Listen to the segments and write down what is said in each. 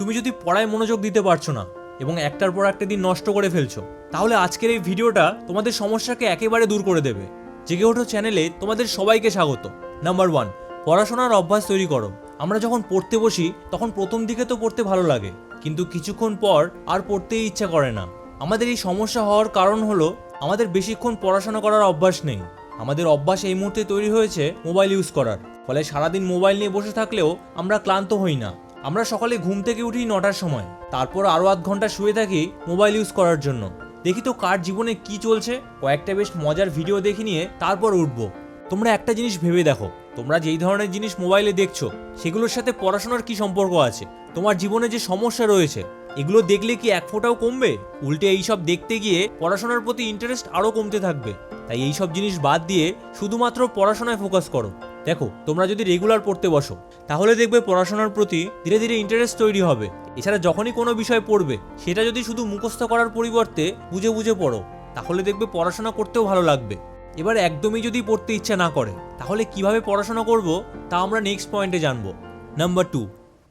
তুমি যদি পড়ায় মনোযোগ দিতে পারছ না এবং একটার পর একটা দিন নষ্ট করে ফেলছো, তাহলে আজকের এই ভিডিওটা তোমাদের সমস্যাকে একেবারে দূর করে দেবে। জেগে ওঠো চ্যানেলে তোমাদের সবাইকে স্বাগত। নাম্বার ওয়ান পড়াশোনার অভ্যাস তৈরি করো। আমরা যখন পড়তে বসি, তখন প্রথম দিকে তো পড়তে ভালো লাগে, কিন্তু কিছুক্ষণ পর আর পড়তেই ইচ্ছা করে না। আমাদের এই সমস্যা হওয়ার কারণ হলো, আমাদের বেশিক্ষণ পড়াশোনা করার অভ্যাস নেই। আমাদের অভ্যাস এই মুহূর্তে তৈরি হয়েছে মোবাইল ইউজ করার। ফলে সারাদিন মোবাইল নিয়ে বসে থাকলেও আমরা ক্লান্ত হই না। আমরা সকালে ঘুম থেকে উঠি নটার সময়। তারপর আরও আধ ঘণ্টা শুয়ে থাকি মোবাইল ইউজ করার জন্য। দেখি তো কার জীবনে কি চলছে। কয়েকটা বেশ মজার ভিডিও দেখে নিয়ে তারপর উঠবো। তোমরা একটা জিনিস ভেবে দেখো। তোমরা যেই ধরনের জিনিস মোবাইলে দেখছ, সেগুলোর সাথে পড়াশোনার কি সম্পর্ক আছে? তোমার জীবনে যে সমস্যা রয়েছে, এগুলো দেখলে কি এক ফোঁটাও কমবে? উল্টে এইসব দেখতে গিয়ে পড়াশোনার প্রতি ইন্টারেস্ট আরও কমতে থাকবে। তাই এইসব জিনিস বাদ দিয়ে শুধুমাত্র পড়াশোনায় ফোকাস করো। দেখো, তোমরা যদি রেগুলার পড়তে বসো, তাহলে দেখবে পড়াশোনার প্রতি ধীরে ধীরে ইন্টারেস্ট তৈরি হবে। এছাড়া যখনই কোনো বিষয় পড়বে, সেটা যদি শুধু মুখস্থ করার পরিবর্তে বুঝে বুঝে পড়ো, তাহলে দেখবে পড়াশোনা করতেও ভালো লাগবে। এবার একদমই যদি পড়তে ইচ্ছা না করে, তাহলে কীভাবে পড়াশোনা করব, তা আমরা নেক্সট পয়েন্টে জানব। নাম্বার টু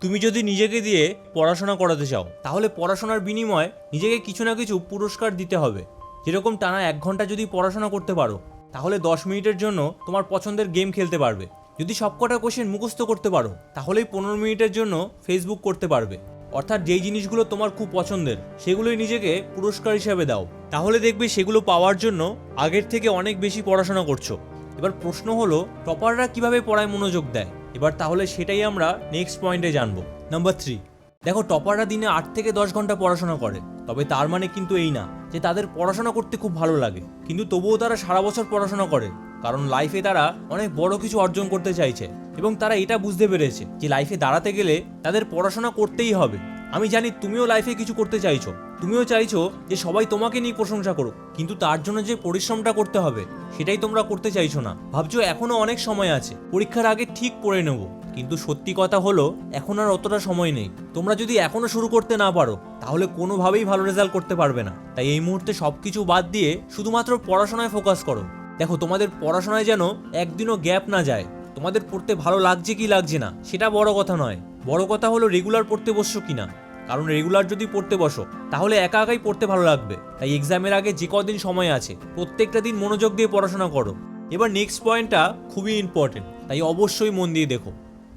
তুমি যদি নিজেকে দিয়ে পড়াশোনা করাতে চাও, তাহলে পড়াশোনার বিনিময়ে নিজেকে কিছু না কিছু পুরস্কার দিতে হবে। যেরকম টানা এক ঘণ্টা যদি পড়াশোনা করতে পারো তাহলে দশ মিনিটের জন্য তোমার পছন্দের গেম খেলতে পারবে। যদি সবকটা কোশ্চেন মুখস্থ করতে পারো, তাহলেই পনেরো মিনিটের জন্য ফেসবুক করতে পারবে। অর্থাৎ যেই জিনিসগুলো তোমার খুব পছন্দের, সেগুলোই নিজেকে পুরস্কার হিসাবে দাও। তাহলে দেখবে সেগুলো পাওয়ার জন্য আগের থেকে অনেক বেশি পড়াশোনা করছ। এবার প্রশ্ন হলো, টপাররা কীভাবে পড়ায় মনোযোগ দেয়? এবার তাহলে সেটাই আমরা নেক্সট পয়েন্টে জানব। নাম্বার থ্রি দেখো, টপাররা দিনে আট থেকে দশ ঘণ্টা পড়াশোনা করে, তবে তার মানে কিন্তু এই না। যে তাদের পড়াশোনা করতে খুব ভালো লাগে। কিন্তু তবুও তারা সারা বছর পড়াশোনা করে, কারণ লাইফে তারা অনেক বড় কিছু অর্জন করতে চাইছে এবং তারা এটা বুঝতে পেরেছে যে লাইফে দাঁড়াতে গেলে তাদের পড়াশোনা করতেই হবে। আমি জানি তুমিও লাইফে কিছু করতে চাইছো, তুমিও চাইছো যে সবাই তোমাকে নিয়ে প্রশংসা করুক, কিন্তু তার জন্য যে পরিশ্রমটা করতে হবে সেটাই তোমরা করতে চাইছো না। ভাবছ এখনও অনেক সময় আছে, পরীক্ষার আগে ঠিক পড়ে নেব, কিন্তু সত্যি কথা হলো এখন আর অতটা সময় নেই। তোমরা যদি এখনও শুরু করতে না পারো তাহলে কোনোভাবেই ভালো রেজাল্ট করতে পারবে না। তাই এই মুহূর্তে সব কিছু বাদ দিয়ে শুধুমাত্র পড়াশোনায় ফোকাস করো। দেখো, তোমাদের পড়াশোনায় যেন একদিনও গ্যাপ না যায়। তোমাদের পড়তে ভালো লাগছে কি লাগছে না, সেটা বড় কথা নয়। বড় কথা হলো রেগুলার পড়তে বসছো কিনা। কারণ রেগুলার যদি পড়তে বসো, তাহলে একা একাই পড়তে ভালো লাগবে। তাই এক্সামের আগে যে কদিন সময় আছে, প্রত্যেকটা দিন মনোযোগ দিয়ে পড়াশোনা করো। এবার নেক্সট পয়েন্টটা খুবই ইম্পর্টেন্ট তাই অবশ্যই মন দিয়ে দেখো।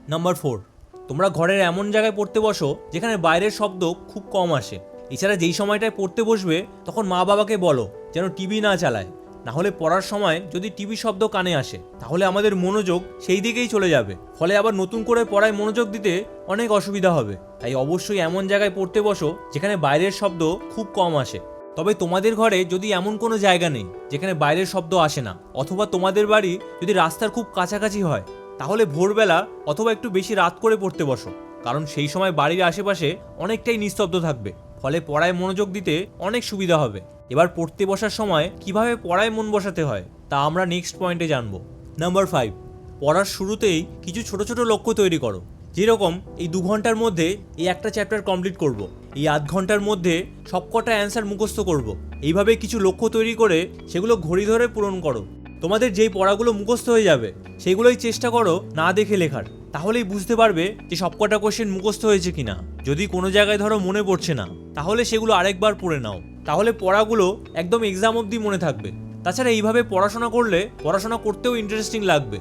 নাম্বার ফোর তোমরা ঘরের এমন জায়গায় পড়তে বসো যেখানে বাইরের শব্দ খুব কম আসে। এছাড়া যেই সময়টায় পড়তে বসবে, তখন মা বাবাকে বলো যেন টিভি না চালায়। না হলে পড়ার সময় যদি টিভি শব্দ কানে আসে, তাহলে আমাদের মনোযোগ সেই দিকেই চলে যাবে। ফলে আবার নতুন করে পড়ায় মনোযোগ দিতে অনেক অসুবিধা হবে। তাই অবশ্যই এমন জায়গায় পড়তে বসো যেখানে বাইরের শব্দ খুব কম আসে। তবে তোমাদের ঘরে যদি এমন কোনো জায়গা নেই, যেখানে বাইরের শব্দ আসে না, অথবা তোমাদের বাড়ি যদি রাস্তার খুব কাছাকাছি হয় তাহলে ভোরবেলা অথবা একটু বেশি রাত করে পড়তে বসো, কারণ সেই সময় বাড়ির আশেপাশে অনেকটাই নিস্তব্ধ থাকবে, ফলে পড়ায় মনোযোগ দিতে অনেক সুবিধা হবে এবার পড়তে বসার সময় কীভাবে পড়ায় মন বসাতে হয়, তা আমরা নেক্সট পয়েন্টে জানব নাম্বার ফাইভ পড়ার শুরুতেই কিছু ছোট ছোট লক্ষ্য তৈরি করো যেরকম এই দু ঘণ্টার মধ্যে এই একটা চ্যাপ্টার কমপ্লিট করব। এই আধ ঘণ্টার মধ্যে সবকটা অ্যান্সার মুখস্থ করব। এইভাবে কিছু লক্ষ্য তৈরি করে সেগুলো ঘড়ি ধরে পূরণ করো তোমাদের যেই পড়াগুলো মুখস্থ হয়ে যাবে, সেগুলোই চেষ্টা করো না দেখে লেখার। তাহলেই বুঝতে পারবে যে সবকটা কোশ্চেন মুখস্থ হয়েছে কিনা। যদি কোনো জায়গায় ধরো মনে পড়ছে না, তাহলে সেগুলো আরেকবার পড়ে নাও। তাহলে পড়াগুলো একদম এক্সাম অবধি মনে থাকবে। তাছাড়া এইভাবে পড়াশোনা করলে পড়াশোনা করতেও ইন্টারেস্টিং লাগবে।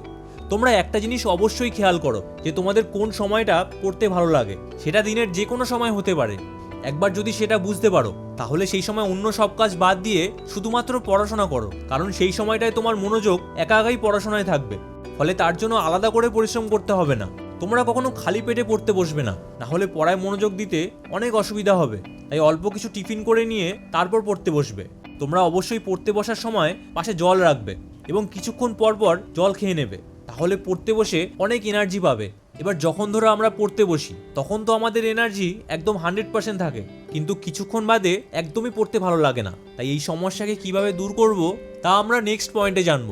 তোমরা একটা জিনিস অবশ্যই খেয়াল করো, যে তোমাদের কোন সময়টা পড়তে ভালো লাগে। সেটা দিনের যে কোনো সময় হতে পারে। একবার যদি সেটা বুঝতে পারো তাহলে সেই সময় অন্য সব কাজ বাদ দিয়ে শুধুমাত্র পড়াশোনা করো, কারণ সেই সময়টায় তোমার মনোযোগ একা একাই পড়াশোনায় থাকবে। ফলে তার জন্য আলাদা করে পরিশ্রম করতে হবে না। তোমরা কখনো খালি পেটে পড়তে বসবে না না হলে পড়ায় মনোযোগ দিতে অনেক অসুবিধা হবে। তাই অল্প কিছু টিফিন করে নিয়ে তারপর পড়তে বসবে। তোমরা অবশ্যই পড়তে বসার সময় পাশে জল রাখবে এবং কিছুক্ষণ পর পর জল খেয়ে নেবে। তাহলে পড়তে বসে অনেক এনার্জি পাবে। এবার যখন ধরো আমরা পড়তে বসি, তখন তো আমাদের এনার্জি একদম হান্ড্রেড পার্সেন্ট থাকে। কিন্তু কিছুক্ষণ বাদে একদমই পড়তে ভালো লাগে না। তাই এই সমস্যাকে কীভাবে দূর করব, তা আমরা নেক্সট পয়েন্টে জানব।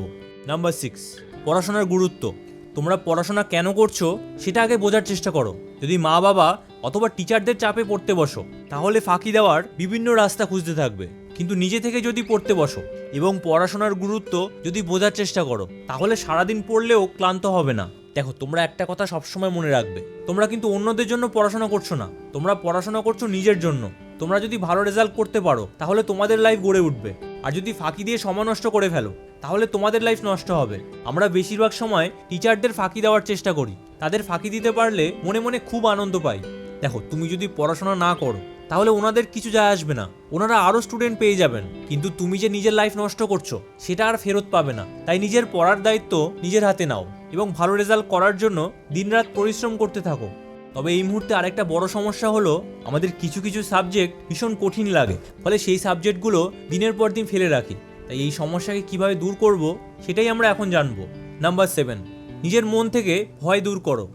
নাম্বার সিক্স পড়াশোনার গুরুত্ব। তোমরা পড়াশোনা কেন করছ, সেটা আগে বোঝার চেষ্টা করো। যদি মা বাবা অথবা টিচারদের চাপে পড়তে বসো, তাহলে ফাঁকি দেওয়ার বিভিন্ন রাস্তা খুঁজতে থাকবে। কিন্তু নিজে থেকে যদি পড়তে বসো এবং পড়াশোনার গুরুত্ব যদি বোঝার চেষ্টা করো, তাহলে সারাদিন পড়লেও ক্লান্ত হবে না। দেখো, তোমরা একটা কথা সবসময় মনে রাখবে। তোমরা কিন্তু অন্যদের জন্য পড়াশোনা করছ না। তোমরা পড়াশোনা করছ নিজের জন্য। তোমরা যদি ভালো রেজাল্ট করতে পারো, তাহলে তোমাদের লাইফ গড়ে উঠবে। আর যদি ফাঁকি দিয়ে সময় নষ্ট করে ফেলো, তাহলে তোমাদের লাইফ নষ্ট হবে। আমরা বেশিরভাগ সময় টিচারদের ফাঁকি দেওয়ার চেষ্টা করি। তাদের ফাঁকি দিতে পারলে মনে মনে খুব আনন্দ পাই। দেখো, তুমি যদি পড়াশোনা না করো তাহলে ওনাদের কিছু যায় আসবে না। ওনারা আরও স্টুডেন্ট পেয়ে যাবেন। কিন্তু তুমি যে নিজের লাইফ নষ্ট করছ, সেটা আর ফেরত পাবে না। তাই নিজের পড়ার দায়িত্ব নিজের হাতে নাও এবং ভালো রেজাল্ট করার জন্য দিনরাত পরিশ্রম করতে থাকো। তবে এই মুহূর্তে আরেকটা বড় সমস্যা হলো, আমাদের কিছু কিছু সাবজেক্ট ভীষণ কঠিন লাগে। ফলে সেই সাবজেক্টগুলো দিনের পর দিন ফেলে রাখি। তাই এই সমস্যাকে কীভাবে দূর করব, সেটাই আমরা এখন জানব। নাম্বার সেভেন নিজের মন থেকে ভয় দূর করো।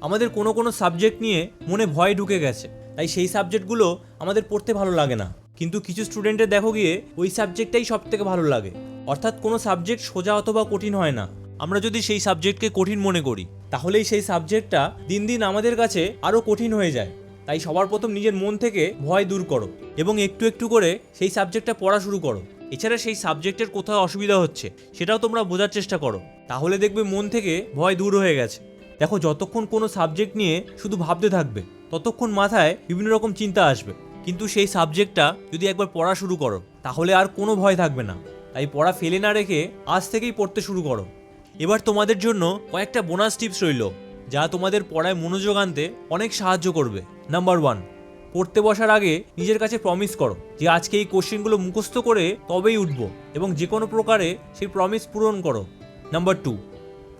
আমাদের কোনো কোনো সাবজেক্ট নিয়ে মনে ভয় ঢুকে গেছে। তাই সেই সাবজেক্টগুলো আমাদের পড়তে ভালো লাগে না। কিন্তু কিছু স্টুডেন্টের দেখো গিয়ে ওই সাবজেক্টটাই সব থেকে ভালো লাগে। অর্থাৎ কোনো সাবজেক্ট সোজা অথবা কঠিন হয় না। আমরা যদি সেই সাবজেক্টকে কঠিন মনে করি, তাহলেই সেই সাবজেক্টটা দিন দিন আমাদের কাছে আরও কঠিন হয়ে যায়। তাই সবার প্রথম নিজের মন থেকে ভয় দূর করো এবং একটু একটু করে সেই সাবজেক্টটা পড়া শুরু করো। এছাড়া সেই সাবজেক্টের কোথাও অসুবিধা হচ্ছে, সেটাও তোমরা বোঝার চেষ্টা করো। তাহলে দেখবে মন থেকে ভয় দূর হয়ে গেছে। দেখো, যতক্ষণ কোনো সাবজেক্ট নিয়ে শুধু ভাবতে থাকবে ততক্ষণ মাথায় বিভিন্ন রকম চিন্তা আসবে। কিন্তু সেই সাবজেক্টটা যদি একবার পড়া শুরু করো, তাহলে আর কোনো ভয় থাকবে না। তাই পড়া ফেলে না রেখে আজ থেকেই পড়তে শুরু করো। এবার তোমাদের জন্য কয়েকটা বোনাস টিপস রইল, যা তোমাদের পড়ায় মনোযোগ আনতে অনেক সাহায্য করবে। নাম্বার ওয়ান পড়তে বসার আগে নিজের কাছে প্রমিস করো যে আজকে এই কোশ্চেনগুলো মুখস্থ করে তবেই উঠবো এবং যে কোনো প্রকারে সেই প্রমিস পূরণ করো। নাম্বার টু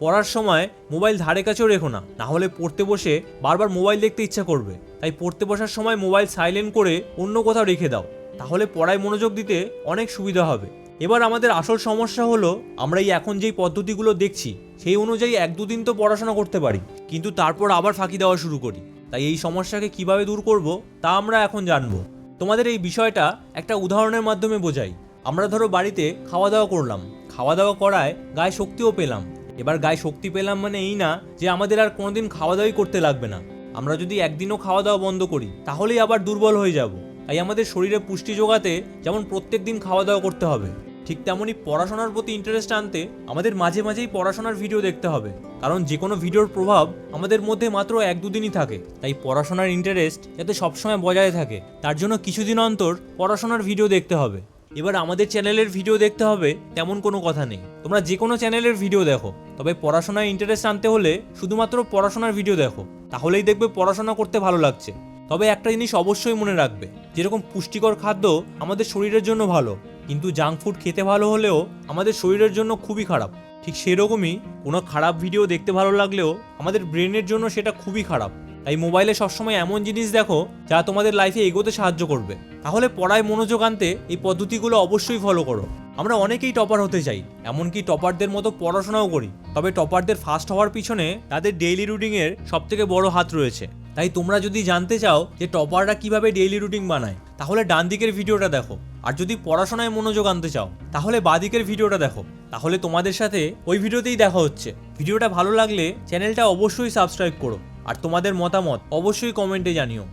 পড়ার সময় মোবাইল ধারে কাছেও রেখো না না হলে পড়তে বসে বারবার মোবাইল দেখতে ইচ্ছা করবে। তাই পড়তে বসার সময় মোবাইল সাইলেন্ট করে অন্য কোথাও রেখে দাও, তাহলে পড়ায় মনোযোগ দিতে অনেক সুবিধা হবে। এবার আমাদের আসল সমস্যা হলো, আমরা এই এখন যেই পদ্ধতিগুলো দেখছি, সেই অনুযায়ী এক দুদিন তো পড়াশোনা করতে পারি, কিন্তু তারপর আবার ফাঁকি দেওয়া শুরু করি। তাই এই সমস্যাকে কীভাবে দূর করব, তা আমরা এখন জানব। তোমাদের এই বিষয়টা একটা উদাহরণের মাধ্যমে বোঝাই। আমরা ধরো বাড়িতে খাওয়া দাওয়া করলাম, খাওয়া দাওয়া করায় গায়ে শক্তিও পেলাম এবার গায়ে শক্তি পেলাম মানে এই না যে আমাদের আর কোনোদিন খাওয়া দাওয়াই করতে লাগবে না। আমরা যদি একদিনও খাওয়া দাওয়া বন্ধ করি, তাহলেই আবার দুর্বল হয়ে যাব। তাই আমাদের শরীরে পুষ্টি যোগাতে যেমন প্রত্যেক দিন খাওয়া দাওয়া করতে হবে, ঠিক তেমনই পড়াশোনার প্রতি ইন্টারেস্ট আনতে আমাদের মাঝে মাঝেই পড়াশোনার ভিডিও দেখতে হবে। কারণ যে কোনো ভিডিওর প্রভাব আমাদের মধ্যে মাত্র এক দুদিনই থাকে। তাই পড়াশোনার ইন্টারেস্ট যাতে সবসময় বজায় থাকে, তার জন্য কিছুদিন অন্তর পড়াশোনার ভিডিও দেখতে হবে। এবার আমাদের চ্যানেলের ভিডিও দেখতে হবে, তেমন কোনো কথা নেই। তোমরা যে কোনো চ্যানেলের ভিডিও দেখো। তবে পড়াশোনায় ইন্টারেস্ট আনতে হলে শুধুমাত্র পড়াশোনার ভিডিও দেখো। তাহলেই দেখবে পড়াশোনা করতে ভালো লাগছে। তবে একটা জিনিস অবশ্যই মনে রাখবে, যেরকম পুষ্টিকর খাদ্য আমাদের শরীরের জন্য ভালো, কিন্তু জাঙ্ক ফুড খেতে ভালো হলেও আমাদের শরীরের জন্য খুবই খারাপ। ঠিক সেরকমই কোনো খারাপ ভিডিও দেখতে ভালো লাগলেও আমাদের ব্রেনের জন্য সেটা খুবই খারাপ। তাই মোবাইলে সবসময় এমন জিনিস দেখো যা তোমাদের লাইফে এগোতে সাহায্য করবে। তাহলে পড়ায় মনোযোগ আনতে এই পদ্ধতিগুলো অবশ্যই ফলো করো। আমরা অনেকেই টপার হতে চাই, এমনকি টপারদের মতো পড়াশোনাও করি। তবে টপারদের ফার্স্ট হওয়ার পিছনে তাদের ডেইলি রুটিনের সব থেকে বড় হাত রয়েছে। তাই তোমরা যদি জানতে চাও যে টপাররা কীভাবে ডেইলি রুটিন বানায়, তাহলে ডান দিকের ভিডিওটা দেখো। আর যদি পড়াশোনায় মনোযোগ আনতে চাও, তাহলে বাদিকের ভিডিওটা দেখো। তাহলে তোমাদের সাথে ওই ভিডিওতেই দেখা হচ্ছে। ভিডিওটা ভালো লাগলে চ্যানেলটা অবশ্যই সাবস্ক্রাইব করো। আর তোমাদের মতামত অবশ্যই কমেন্টে জানিও।